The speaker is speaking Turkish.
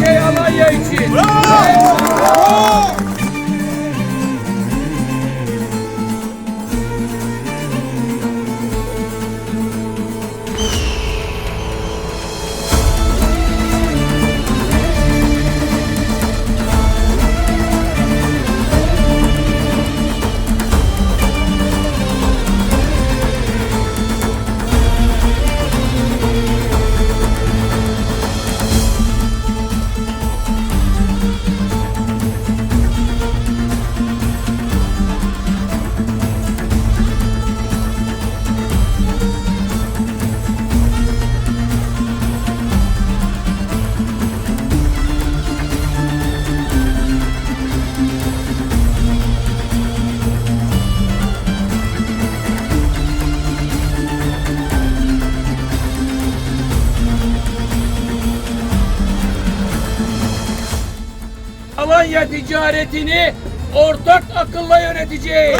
her şey Alanya için. Alanya ticaretini ortak akılla yöneteceğiz.